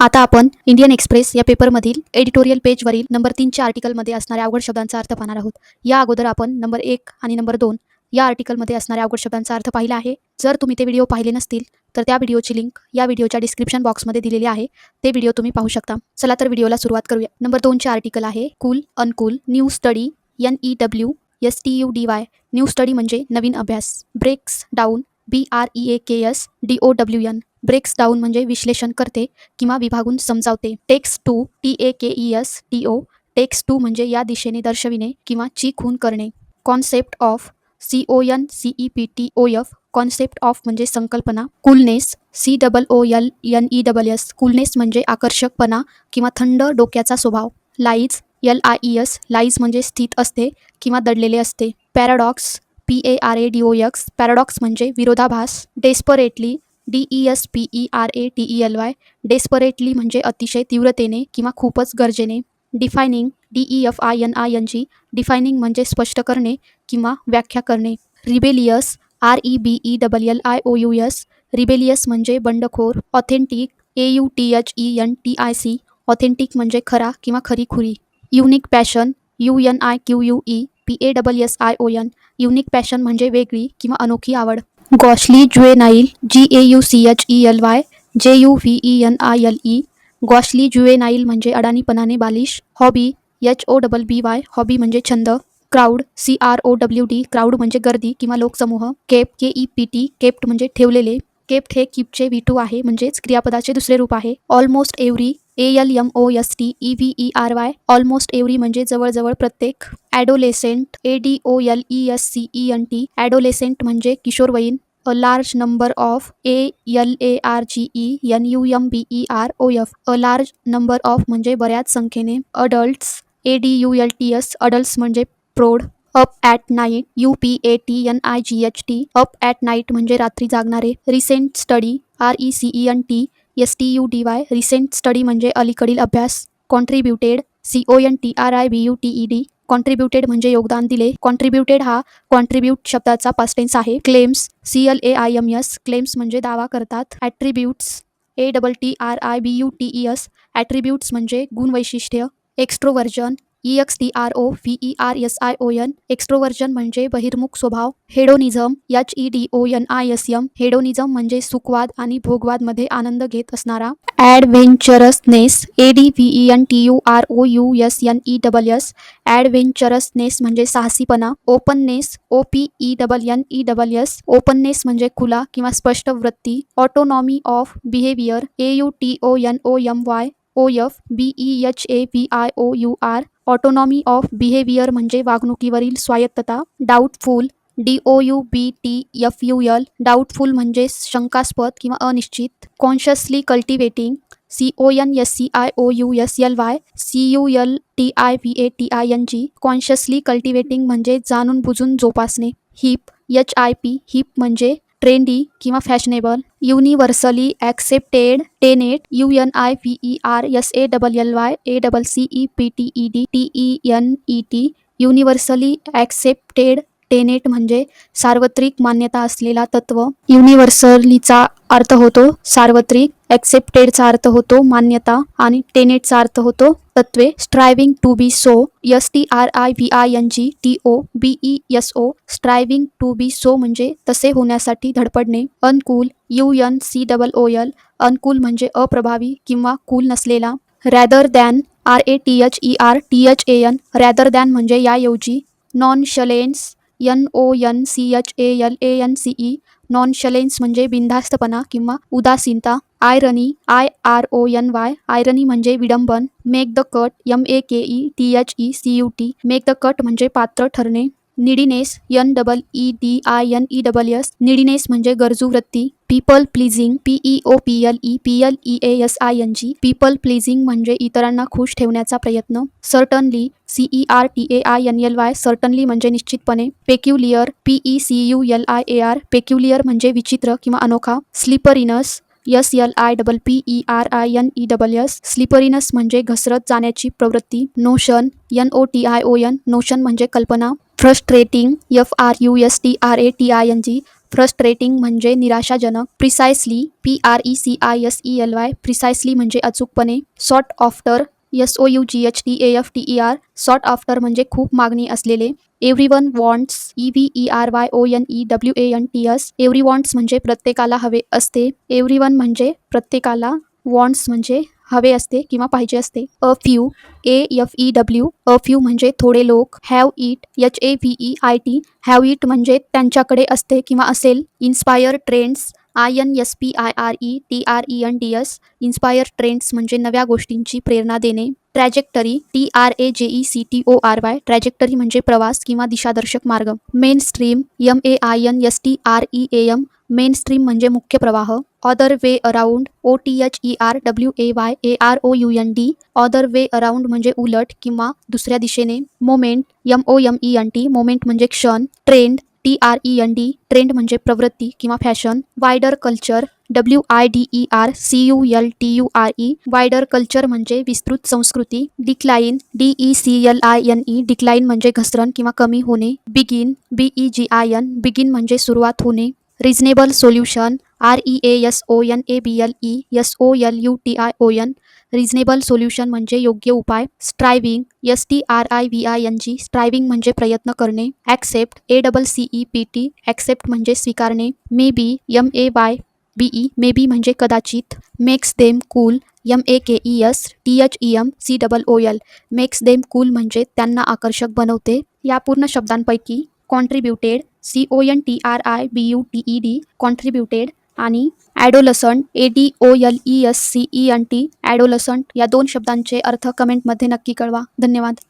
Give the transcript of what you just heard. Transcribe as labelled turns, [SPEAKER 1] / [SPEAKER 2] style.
[SPEAKER 1] आता आपण Indian express या पेपरमधील एडिटोरियल पेजवरील नंबर तीनच्या आर्टिकलमध्ये असणाऱ्या अवघड शब्दांचा अर्थ पाहणार आहोत. या अगोदर आपण नंबर एक आणि नंबर दोन या आर्टिकलमध्ये असणाऱ्या अवघड शब्दांचा अर्थ पाहिला आहे. जर तुम्ही ते व्हिडिओ पाहिले नसतील तर त्या व्हिडिओची लिंक या व्हिडिओच्या डिस्क्रिप्शन बॉक्समध्ये दिलेली आहे. ते व्हिडिओ तुम्ही पाहू शकता. चला तर व्हिडिओला सुरुवात करूया. नंबर दोनचे आर्टिकल आहे cool uncool new study N E W S T U D Y new study म्हणजे नवीन अभ्यास. Breaks down B R E A K S D O W N breaks down म्हणजे विश्लेषण करते किंवा विभागून समजावते. Takes to T A K E S T O takes to म्हणजे या दिशेने दर्शविणे किंवा ची खून करणे. Concept of C O N C E P T O F concept of म्हणजे संकल्पना. Coolness C double O L N E double S coolness म्हणजे आकर्षकपणा किंवा थंड डोक्याचा स्वभाव. Lies L I E S lies म्हणजे स्थित असते किंवा दडलेले असते. Paradox P A R A D O X paradox म्हणजे विरोधाभास. Desperately D E S P E R A T E L Y desperately म्हणजे अतिशय तीव्रतेने किंवा खूपच गरजेने. Defining D E F I N I N G defining म्हणजे स्पष्ट करणे किंवा व्याख्या करणे. Rebellious R E B E double L I O U S rebellious म्हणजे बंडखोर authentic A U T H E N T I C authentic म्हणजे खरा किंवा खरीखुरी unique passion U N I Q U E P A double S I O N unique passion म्हणजे वेगळी किंवा अनोखी आवड. Gauchely juvenile G A U C H E L Y J U V E N I L E gauchely juvenile म्हणजे अडाणीपणाने बालिश hobby H O double B Y hobby म्हणजे छंद crowd C R O W D crowd म्हणजे गर्दी किंवा लोकसमूह kept K E P T kept म्हणजे ठेवलेले kept हे किपचे व्ही टू आहे म्हणजेच क्रियापदाचे दुसरे रूप आहे almost every A L M O S T E V E R Y almost every म्हणजे जवळजवळ प्रत्येक adolescent A D O L E S C E N T adolescent म्हणजे किशोरवयीन a large number of A L A R G E N U M B E R O F a large number of म्हणजे बऱ्याच संख्येने adults A D U L T S adults म्हणजे प्रौढ up at night U P A T N I G H T up at night म्हणजे रात्री जागणारे recent study R E C E N T S T U D Y recent study म्हणजे अलीकडील अभ्यास contributed C O N T R I B U T E D contributed म्हणजे योगदान दिले. Contributed हा contribute शब्दाचा पास्टेन्स आहे. Claims C L A I M S claims म्हणजे दावा करतात. Attributes A double T R I B U T E S attributes म्हणजे गुणवैशिष्ट्य. Extroversion E X T R O V E R S I O N extroversion म्हणजे बहिर्मुख स्वभाव hedonism H E D O N I S M hedonism म्हणजे सुखवाद आणि भोगवादमध्ये आनंद घेत असणारा. Adventurousness A D V E N T U R O U S N E double S adventurousness म्हणजे साहसीपणा openness O P E double N E double S openness म्हणजे खुला किंवा स्पष्ट वृत्ती autonomy of behaviour A U T O N O M Y O F B E H A V I O U R autonomy of behaviour म्हणजे वागणुकीवरील स्वायत्तता doubtful D O U B T F U L doubtful म्हणजे शंकास्पद किंवा अनिश्चित consciously cultivating C O N S C I O U S L Y C U L T I V A T I N G consciously cultivating म्हणजे जाणून बुजून जोपासणे hip H I P hip म्हणजे trendy किंवा fashionable universally accepted tenet U N I V E R S A double L Y A double C E P T E D T E N E T universally accepted tenet म्हणजे सार्वत्रिक मान्यता असलेला तत्व. युनिव्हर्सलीचा अर्थ होतो सार्वत्रिक ॲक्सेप्टेडचा अर्थ होतो मान्यता आणि टेनेटचा अर्थ होतो तत्वे striving to be so S T R I V I N G T O B E S O striving to be so म्हणजे तसे होण्यासाठी धडपडणे. Uncool U N C double O L uncool म्हणजे अप्रभावी किंवा कूल नसलेला. Rather than R A T H E R T H A N rather than म्हणजे याऐवजी. Nonchalance N O N C H A L A N C E nonchalance म्हणजे बिनधास्तपणा किंवा उदासीनता. Irony I R O N Y irony म्हणजे विडंबन make the cut M A K E T H E C U T make the cut म्हणजे पात्र ठरणे neediness N double E D I N E double S neediness म्हणजे गरजू वृत्ती people pleasing P E O P L E P L E A S I N G people pleasing म्हणजे इतरांना खुश ठेवण्याचा प्रयत्न certainly C E R T A I N L Y certainly म्हणजे निश्चितपणे peculiar P E C U L I A R peculiar म्हणजे विचित्र किंवा अनोखा slipperiness S L I double P E R I N E double S slipperiness म्हणजे घसरत जाण्याची प्रवृत्ती notion N O T I O N notion म्हणजे कल्पना frustrating F R U S T R A T I N G frustrating म्हणजे निराशाजनक precisely P R E C I S E L Y precisely म्हणजे अचूकपणे sought after S O U G H T A F T E R sought after म्हणजे खूप मागणी असलेले. Everyone wants E V E R Y O N E W A N T S every wants म्हणजे प्रत्येकाला हवे असते. Every one म्हणजे प्रत्येकाला वॉन्ट्स म्हणजे हवे असते किंवा पाहिजे असते. A few A F E W a few म्हणजे थोडे लोक. Have it H A V E I T have it म्हणजे त्यांच्याकडे असते किंवा असेल. Inspire trends I N S P I R E T R E N D S inspire trends म्हणजे नव्या गोष्टींची प्रेरणा देणे. Trajectory T R A J E C T O R Y trajectory म्हणजे प्रवास किंवा दिशादर्शक मार्ग. Mainstream M A I N S T R E A M mainstream म्हणजे मुख्य प्रवाह. Other way around O T H E R W A Y A R O U N D other way around म्हणजे उलट किंवा दुसऱ्या दिशेने. Moment M O M E N T moment म्हणजे क्षण. Trend T R E N D trend म्हणजे प्रवृत्ती किंवा fashion wider culture W I D E R C U L T U R E wider culture म्हणजे विस्तृत संस्कृती decline D E C L I N E decline म्हणजे घसरण किंवा कमी होणे begin B E G I N begin म्हणजे सुरुवात होणे. Reasonable solution R E A S O N A B L E S O L U T I O N reasonable solution म्हणजे योग्य उपाय striving S T R I V I N G striving म्हणजे प्रयत्न करणे accept A double C E P T accept म्हणजे स्वीकारणे maybe M A Y B E maybe म्हणजे कदाचित makes them cool M A K E S T H E M C double O L makes them cool म्हणजे त्यांना आकर्षक बनवते, या पूर्ण शब्दांपैकी contributed C O N T R I B U T E D contributed आणि adolescent A D O L E S C E N T adolescent या दोन शब्दांचे अर्थ कमेंटमध्ये नक्की कळवा. धन्यवाद.